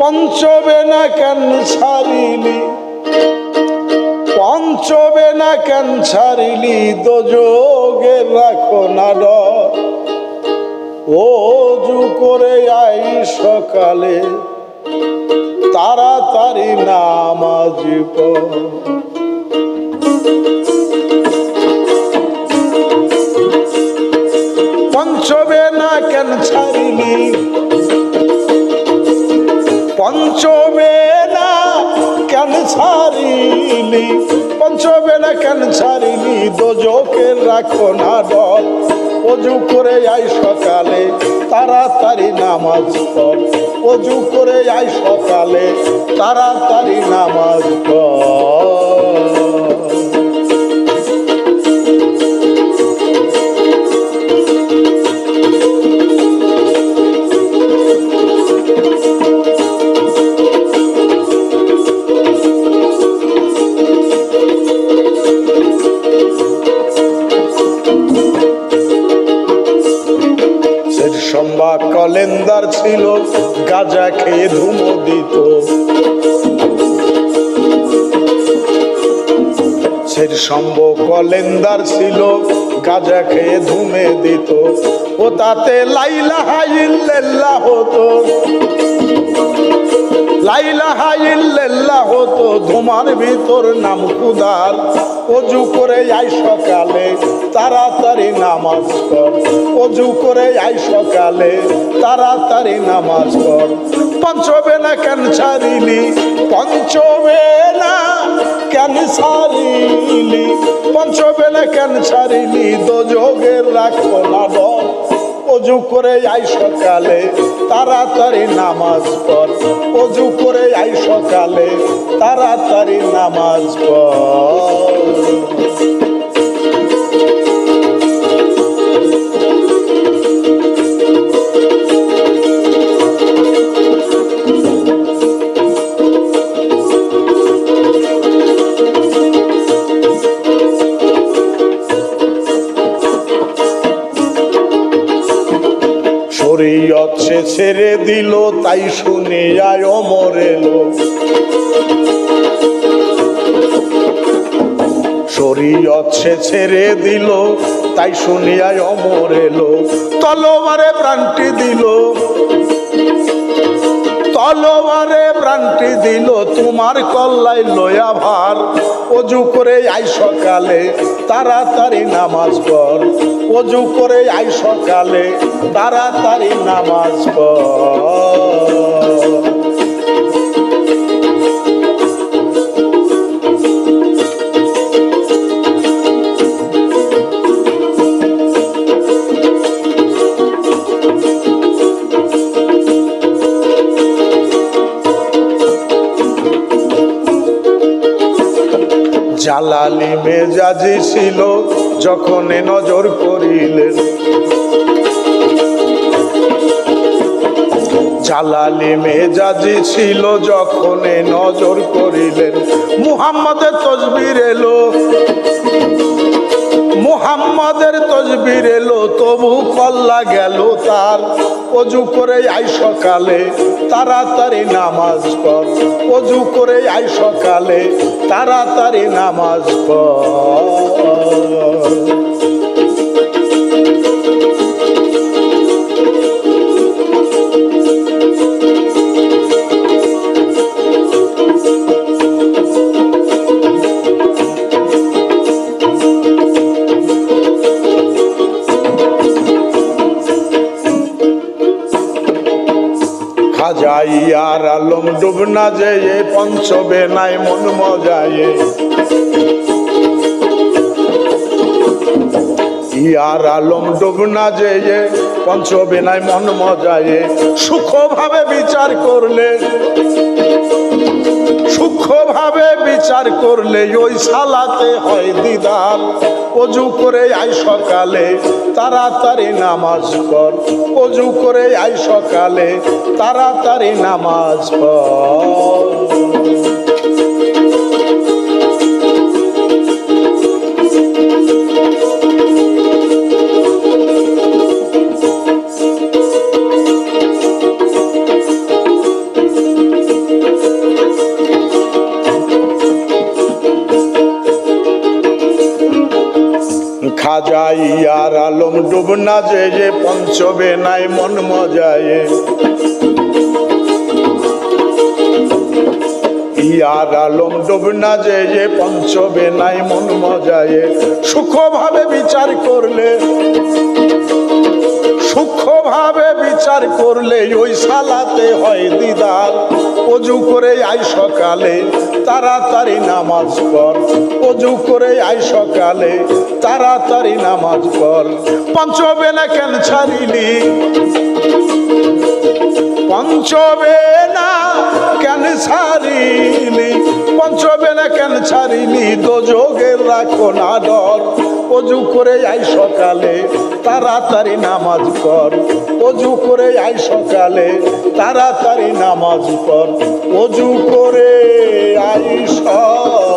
পঞ্চবে না কেন ছাড়িলি? পঞ্চবে না কেন ছাড়িলি? দোযোগে রাখো না ডর। ওজু করে আই সকালে, তাড়াতাড়ি নামাজ পঞ্চবে না কেন ছাড়িলি? পঞ্চবে না কেন ছাড়িনি পঞ্চবেলা কেন ছাড়িনি দোজকের রাখো না ডর অজু করে আই সকালে, তাড়াতাড়ি নামাজ পড়। অজু করে আই সকালে, তাড়াতাড়ি নামাজ পড়। সম্বা কলেন্দার ছিল, গাজা খেয়ে ধুমো দিত। সের সম্ভ কলেন্দার ছিল, গাজা খেয়ে ধুমে দিত। ও তাতে লাইলা হাইল্লাহ হতো। লাইলা হাইল্লাহ হতো ধুমার ভিতর নাম খুদার অজু করে আই সকালে, তাড়াতাড়ি নামাজ পড়। অজু করে আই সকালে, তাড়াতাড়ি নামাজ পড়। পঞ্চবে না কেন ছাড়িলি? পঞ্চবে না কেন ছাড়িলি? পঞ্চবে না কেন ছাড়িলি? দোযোগের রাখো না ডর অজু করে আই সকালে তাড়াতাড়ি নামাজ পড়। অজু করে আই সকালে তাড়াতাড়ি নামাজ পড়। শরীয়ত সে ছেড়ে দিল, তাই শুনে আয় অমর এলো শরীয়ত সে ছেড়ে দিল, তাই শুনিয়ায় অমর এলো তলবারে প্রাণটি দিল। তলবারে প্রাণটি দিল, তোমার কল্লাই লয়া ভার। অজু করে আই সকালে তাড়াতাড়ি নামাজ পড়। অজু করে আই সকালে তাড়াতাড়ি নামাজ পড়। জালালি মেজাজি ছিল যখন নজর করিলেন জালালি মেজাজি ছিল যখন নজর করিলেন মুহাম্মদের তসবির এলো, মুহাম্মাদের তসবির এলো, তবু কল্লা গেল তার। অজু করে আই সকালে তাড়াতাড়ি নামাজ পড়, অজু করে আই সকালে তাড়াতাড়ি নামাজ পড়। খাজাইয়ার আলম ডুবনা যে পঞ্চবে নাই মন মজায়ে। ইয়ার আলম ডুবনা যে পঞ্চবে নাই মন মজায়ে। সুখভাবে বিচার করলে সূক্ষ্মভাবে বিচার করলে ওই সালাতে হয় দিদার। অজু করে আই সকালে, তাড়াতাড়ি নামাজ পড়। অজু করে আই সকালে তাড়াতাড়ি নামাজ খাজাই আর আলম ডুব না যে পঞ্চবে নাই মন মজায়ে। ইয়ার আলম ডুবনা যে পঞ্চবে নাই মন মজায়ে। সুখভাবে বিচার করলে সূক্ষ্মভাবে বিচার করলে ওই সালাতে হয় দিদার। অজু করে আই সকালে, তাড়াতাড়ি নামাজ পড়। অজু করে আই সকালে, তাড়াতাড়ি নামাজ পড়। পঞ্চবেলা কেন ছাড়িলি? পঞ্চবেলা কেন ছাড়িলি পঞ্চবেলা কেন ছাড়িলি দোযোগের রাখো না ডর। অজু করে আই সকালে, তাড়াতাড়ি নামাজ পড়। অজু করে আই সকালে, তাড়াতাড়ি নামাজ পড়। অজু করে আই সকালে।